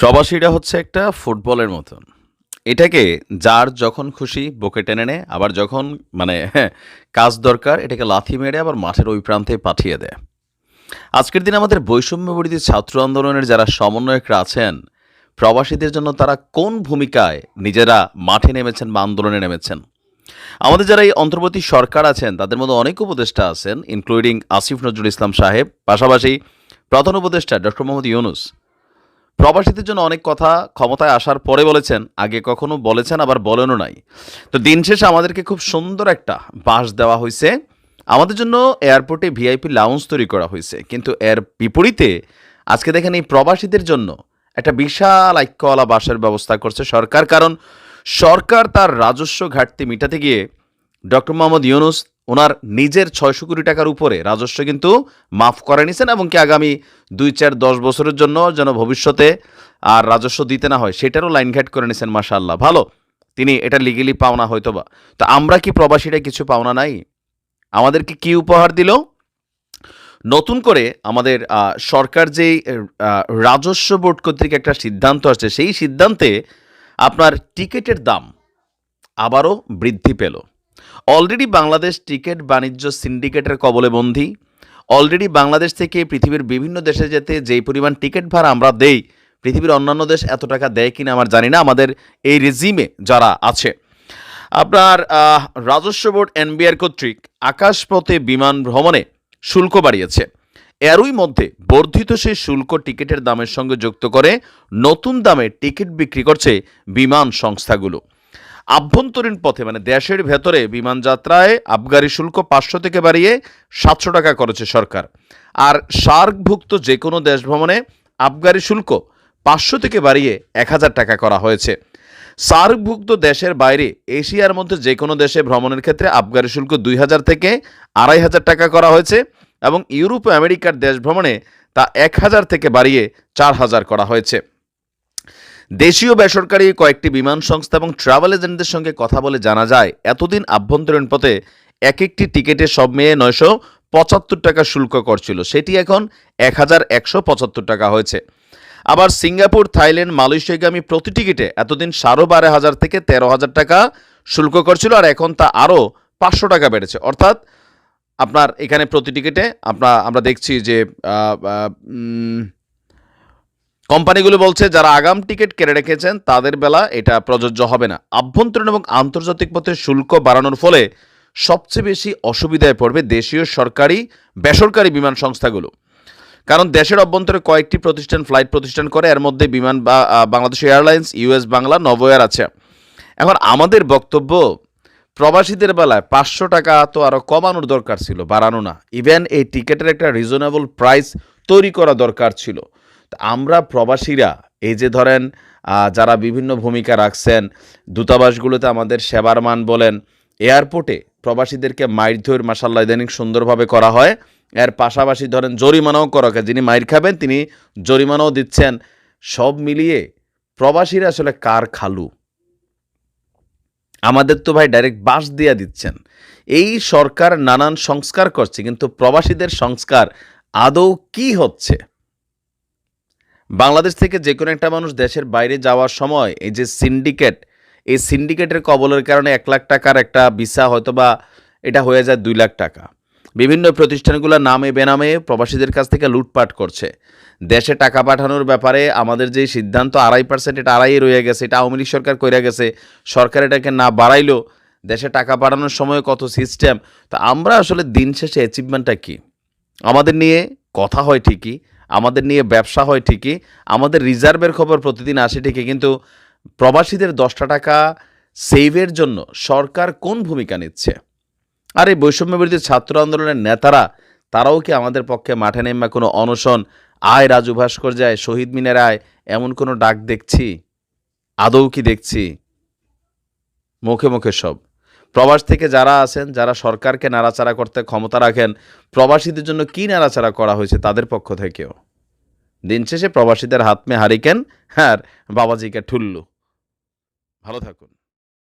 প্রবাসীরা হচ্ছে একটা ফুটবলের মতন। এটাকে যার যখন খুশি বুকে টেনে নেয়, আবার যখন মানে কাজ দরকার, এটাকে লাথি মেরে আবার মাঠের ওই প্রান্তে পাঠিয়ে দেয়। আজকের দিনে আমাদের বৈষম্য বিরোধী ছাত্র আন্দোলনের যারা সমন্বয়করা আছেন, প্রবাসীদের জন্য তারা কোন ভূমিকায় নিজেরা মাঠে নেমেছেন বা আন্দোলনে নেমেছেন? আমাদের যারা এই অন্তর্বর্তী সরকার আছেন, তাদের মধ্যে অনেক উপদেষ্টা আছেন ইনক্লুডিং আসিফ নজরুল ইসলাম সাহেব, পাশাপাশি প্রধান উপদেষ্টা ডক্টর মোহাম্মদ ইউনুস। প্রবাসীদের জন্য অনেক কথা ক্ষমতায় আসার পরে বলেছেন, আগে কখনো বলেছেন, আবার বলেনও নাই। তো দিন শেষে আমাদেরকে খুব সুন্দর একটা বাস দেওয়া হয়েছে আমাদের জন্য এয়ারপোর্টে ভিআইপি লাউঞ্জ তৈরি করা হয়েছে কিন্তু এর বিপরীতে আজকে দেখেন এই প্রবাসীদের জন্য একটা বিশাল ঐক্যওয়ালা বাসের ব্যবস্থা করছে সরকার। কারণ সরকার তার রাজস্ব ঘাটতি মেটাতে গিয়ে ডক্টর মোহাম্মদ ইউনুস ওনার নিজের ছয়শো কোটি টাকার উপরে রাজস্ব কিন্তু মাফ করে নিছেন এবং কি আগামী দুই চার দশ বছরের জন্য যেন ভবিষ্যতে আর রাজস্ব দিতে না হয়, সেটারও লাইন ঘাট করে নিছেন মাশাআল্লাহ। ভালো, তিনি এটা লিগেলি পাওনা হয়তো বা তো আমরা কি প্রবাসীরা কিছু পাওনা নাই? আমাদেরকে কি উপহার দিল? নতুন করে আমাদের সরকার যেই রাজস্ব বোর্ড কর্তৃক একটা সিদ্ধান্ত আসছে, সেই সিদ্ধান্তে আপনার টিকিটের দাম আবারও বৃদ্ধি পেল। অলরেডি বাংলাদেশ টিকিট বাণিজ্য সিন্ডিকেটের কবলে বন্দী। অলরেডি বাংলাদেশ থেকে পৃথিবীর বিভিন্ন দেশে যেতে যেই পরিমাণ টিকিট ভাড়া আমরা দেই, পৃথিবীর অন্যান্য দেশ এত টাকা দেয় কিনা আমার জানি না, আমাদের এই রেজিমে যারা আছে। আপনার রাজস্ব বোর্ড এনবিআর কর্তৃক আকাশপথে বিমান ভ্রমণে শুল্ক বাড়িয়েছে। এরই মধ্যে বর্ধিত সেই শুল্ক টিকিটের দামের সঙ্গে যুক্ত করে নতুন দামে টিকিট বিক্রি করছে বিমান সংস্থাগুলো। আভ্যন্তরীণ পথে মানে দেশের ভেতরে বিমান যাত্রায় আবগারি শুল্ক পাঁচশো থেকে বাড়িয়ে সাতশো টাকা করেছে সরকার। আর সার্কভুক্ত যে কোনো দেশ ভ্রমণে আবগারি শুল্ক পাঁচশো থেকে বাড়িয়ে এক হাজার টাকা করা হয়েছে। সার্কভুক্ত দেশের বাইরে এশিয়ার মধ্যে যে কোনো দেশে ভ্রমণের ক্ষেত্রে আবগারি শুল্ক দুই হাজার থেকে আড়াই হাজার টাকা করা হয়েছে এবং ইউরোপ আমেরিকার দেশ ভ্রমণে তা এক হাজার থেকে বাড়িয়ে চার হাজার করা হয়েছে। দেশীয় বেসরকারি কয়েকটি বিমান সংস্থা এবং ট্রাভেল এজেন্টদের সঙ্গে কথা বলে জানা যায়, এতদিন আভ্যন্তরীণ পথে এক একটি টিকিটে সব মেয়ে নয়শো পঁচাত্তর টাকা শুল্ক করছিল। সেটি এখন এক হাজার একশো পঁচাত্তর টাকা হয়েছে। আবার সিঙ্গাপুর, থাইল্যান্ড, মালয়েশিয়াগামী প্রতি টিকিটে এতদিন সাড়ে বারো হাজার থেকে তেরো হাজার টাকা শুল্ক করছিল আর এখন তা আরও পাঁচশো টাকা বেড়েছে। অর্থাৎ আপনার এখানে প্রতি টিকিটে আপনার আমরা দেখছি যে কোম্পানিগুলো বলছে, যারা আগাম টিকিট কেটে রেখেছেন, তাদের বেলা এটা প্রযোজ্য হবে না। আভ্যন্তরীণ এবং আন্তর্জাতিক পথে শুল্ক বাড়ানোর ফলে সবচেয়ে বেশি অসুবিধায় পড়বে দেশীয় সরকারি, বেসরকারি বিমান সংস্থাগুলো। কারণ দেশের অভ্যন্তরে কয়েকটি প্রতিষ্ঠান, ফ্লাইট প্রতিষ্ঠান করে, এর মধ্যে বিমান বা Bangladesh airlines US Bangla, Novoair আছে। এখন আমাদের বক্তব্য, প্রবাসীদের বেলায় পাঁচশো টাকা তো আরও কমানোর দরকার ছিল, বাড়ানো না। ইভেন এই টিকিটের একটা রিজনেবল প্রাইস তৈরি করা দরকার ছিল। আমরা প্রবাসীরা, এই যে ধরেন যারা বিভিন্ন ভূমিকা রাখছেন, দূতাবাসগুলোতে আমাদের সেবার মান বলেন, এয়ারপোর্টে প্রবাসীদেরকে মাইর ধৈর মাসাল্লাহ ইদানিং সুন্দরভাবে করা হয়। এর পাশাপাশি ধরেন, জরিমানাও করা হয়। যিনি মাইর খাবেন, তিনি জরিমানাও দিচ্ছেন। সব মিলিয়ে প্রবাসীরা আসলে কার খালু? আমাদের তো ভাই ডাইরেক্ট বাস দিয়া দিচ্ছেন। এই সরকার নানান সংস্কার করছে, কিন্তু প্রবাসীদের সংস্কার আদৌ কি হচ্ছে? বাংলাদেশ থেকে যে কোনো একটা মানুষ দেশের বাইরে যাওয়ার সময় এই যে সিন্ডিকেট, এই সিন্ডিকেটের কবলের কারণে এক লাখ টাকার একটা ভিসা হয়তো বা এটা হয়ে যায় দুই লাখ টাকা। বিভিন্ন প্রতিষ্ঠানগুলো নামে বেনামে প্রবাসীদের কাছ থেকে লুটপাট করছে। দেশে টাকা পাঠানোর ব্যাপারে আমাদের যে সিদ্ধান্ত আড়াই পার্সেন্ট এটা আড়াই রয়ে গেছে, এটা আওয়ামী লীগ সরকার কইরা গেছে, সরকার এটাকে না বাড়াইলো দেশে টাকা পাঠানোর সময় কত সিস্টেম তো আমরা আসলে দিন শেষে অ্যাচিভমেন্টটা কী? আমাদের নিয়ে কথা হয় ঠিকই আমাদের নিয়ে ব্যবসা হয় ঠিকই, আমাদের রিজার্ভের খবর প্রতিদিন আসে ঠিকই, কিন্তু প্রবাসীদের দশটা টাকা সেভের জন্য সরকার কোন ভূমিকা নিচ্ছে? আর এই বৈষম্য বিরোধী ছাত্র আন্দোলনের নেতারা, তারাও কি আমাদের পক্ষে মাঠে নেমে কোনো অনশন? আয় রাজু ভাস্কর যায়, শহীদ মিনার আয়, এমন কোনো ডাক দেখছি? আদৌ কি দেখছি? মুখে মুখে সব। প্রবাস থেকে যারা আছেন যারা সরকারকে নাড়াচাড়া করতে ক্ষমতা রাখেন, প্রবাসীদের জন্য কি নাড়াচাড়া করা হয়েছে তাদের পক্ষ থেকেও? দিন শেষে প্রবাসীদের হাত মে হারিকেন আর বাবাজিকে ঠুল্লু। ভালো থাকুন।